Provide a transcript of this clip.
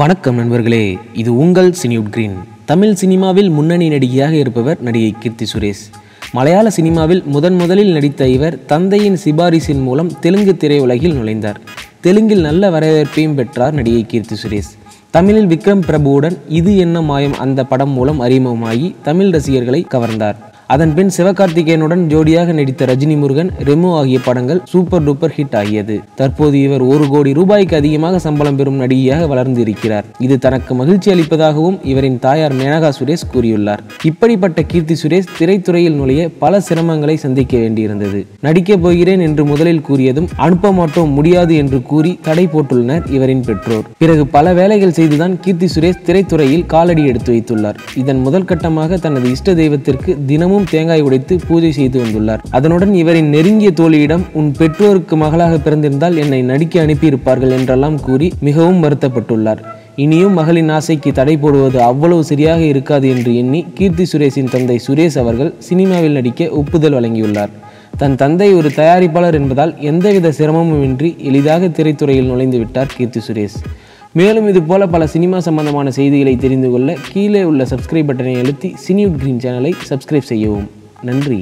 வணக்கம் நண்பர்களே இது உங்கள் சினிவுட் கிரீன். தமிழ் சினிமாவில் முன்னணி நடிகையாக இருப்பவர் நடிகை கீர்த்தி சுரேஷ். மலையாள சினிமாவில் முதன் முதலில் நடித்த இவர் தந்தையின் சிபாரிசின் மூலம் தெலுங்கு திரையுலகில் நுழைந்தார். தெலுங்கில் நல்ல வரவேற்பையும் பெற்றார் நடிகை கீர்த்தி சுரேஷ். தமிழில் விக்ரம் பிரபுவுடன் இது என்ன மாயம் அந்த படம் மூலம் அறிமுகமாகி தமிழ் ரசிகர்களை கவர்ந்தார். அதன் பின் சிவகார்த்திகேயனுடன் ஜோடியாக நடித்த ரஜினி முருகன் ரெமோ ஆகிய படங்கள் சூப்பர் டூப்பர் ஹிட் ஆகியது. தற்போது இவர் ஒரு கோடி ரூபாய்க்கு அதிகமாக சம்பளம் பெறும் நடிகையாக வளர்ந்து இருக்கிறார் இது தனக்கு மகிழ்ச்சி அளிப்பதாகவும் இவரின் தாயார் மேனகா சுரேஷ் கூறியுள்ளார். இப்படிப்பட்ட கீர்த்தி சுரேஷ் திரைத்துறையில் நுழைய பல சிரமங்களை சந்திக்க வேண்டியிருந்தது. நடிக்கப் போகிறேன் என்று முதலில் கூறியதும் அனுப்ப மாட்டோம் முடியாது என்று கூறி தடை போட்டுள்ளனர் இவரின் பெற்றோர். பிறகு பல வேலைகள் செய்துதான் கீர்த்தி சுரேஷ் திரைத்துறையில் காலடி எடுத்து வைத்துள்ளார். இதன் முதல் கட்டமாக தனது இஷ்ட தெய்வத்திற்கு தினமும் தேங்காய் உடைத்து பூஜை செய்து வந்துள்ளார். அதனுடன் இவரின் நெருங்கிய தோழியிடம் உன் பெற்றோருக்கு மகளாக பிறந்திருந்தால் என்னை நடிக்க அனுப்பியிருப்பார்கள் என்றெல்லாம் கூறி மிகவும் வருத்தப்பட்டுள்ளார். இனியும் மகளின் ஆசைக்கு தடை போடுவது அவ்வளவு சரியாக இருக்காது என்று எண்ணி கீர்த்தி சுரேஷின் தந்தை சுரேஷ் அவர்கள் சினிமாவில் நடிக்க ஒப்புதல் வழங்கியுள்ளார். தன் தந்தை ஒரு தயாரிப்பாளர் என்பதால் எந்தவித சிரமமுமின்றி எளிதாக திரைத்துறையில் நுழைந்து விட்டார் கீர்த்தி சுரேஷ். மேலும் இது போல பல சினிமா சம்பந்தமான செய்திகளை தெரிந்து கொள்ள கீழே உள்ள சப்ஸ்கிரைப் பட்டனை அழுத்தி சினியூட் கிரீன் சேனலை சப்ஸ்கிரைப் செய்யவும். நன்றி.